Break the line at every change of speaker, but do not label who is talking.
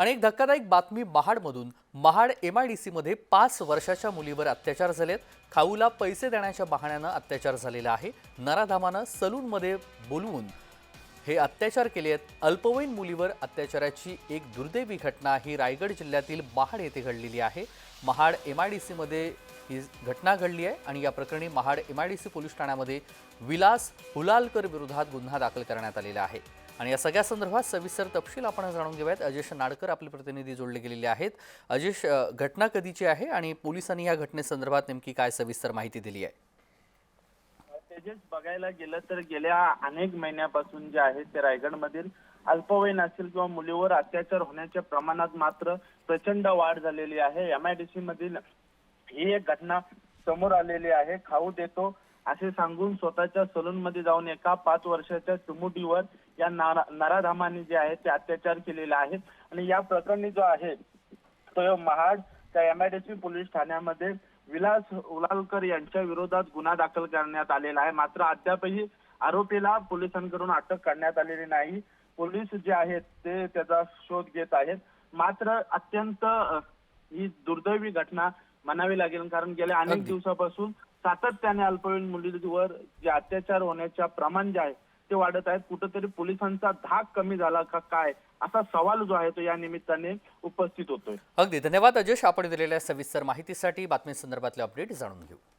आणि एक धक्कादायक बातमी महाडमधून. महाड एम आय डी सीमध्ये पाच वर्षाच्या मुलीवर अत्याचार झालेत. खाऊला पैसे देण्याच्या बहाण्यानं अत्याचार झालेला आहे. नराधामानं सलूनमध्ये बोलवून हे अत्याचार केले आहेत अल्पवयीन मुलीवर अत्याचाराची एक दुर्दैवी घटना ही रायगड जिल्ह्यातील महाड येथे घडलेली आहे. महाड एम आय डी सीमध्ये ही घटना घडली आहे आणि या प्रकरणी Mahad M I D C police ठाण्यामध्ये विलास हुलालकर विरोधात गुन्हा दाखल करण्यात आलेला आहे. आणि या सगळ्या संदर्भात सविस्तर तपशील आपण जाणून घेऊयात. अजेश नाडकर आपले प्रतिनिधी जोडले गेलेले आहेत. अजेश घटना कधीची आहे आणि पोलिसांनी या घटनेसंदर्भात नेमकी काय सविस्तर माहिती दिली आहे?
तेजस बघायला गेलं तर गेल्या अनेक महिन्यापासून जे आहे ते रायगडमधील अल्पवयीन असेल किंवा मुलीवर अत्याचार होण्याच्या प्रमाणात मात्र प्रचंड वाढ झालेली आहे. एमआयडीसी मधील ही एक घटना समोर आलेली आहे. खाऊ देतो असे सांगून स्वतःच्या सलून मध्ये जाऊन एका पाच वर्षाच्या चिमुटीवर या नारा- नराधामाने जे आहे ते अत्याचार केलेले आहेत. आणि या प्रकरणी जो आहे तो महाड त्या एमआयडीसी पोलीस ठाण्यामध्ये विलास उलालकर यांच्या विरोधात गुन्हा दाखल करण्यात आलेला आहे. मात्र अद्यापही आरोपीला पोलिसांकडून अटक करण्यात आलेली नाही. पोलीस जे आहेत ते त्याचा शोध घेत आहेत. मात्र अत्यंत ही दुर्दैवी घटना म्हणावी लागेल कारण गेल्या अनेक. दिवसापासून सातत्याने अल्पवयीन मुलीवर जे अत्याचार होण्याच्या प्रमाण जे आहे ते वाढत आहेत कुठंतरी पोलिसांचा धाक कमी झाला का काय असा सवाल जो आहे तो या निमित्ताने उपस्थित होतोय.
अगदी. धन्यवाद अजेश आपण दिलेल्या सविस्तर माहितीसाठी बातमीसंदर्भातले अपडेट जाणून घेऊ.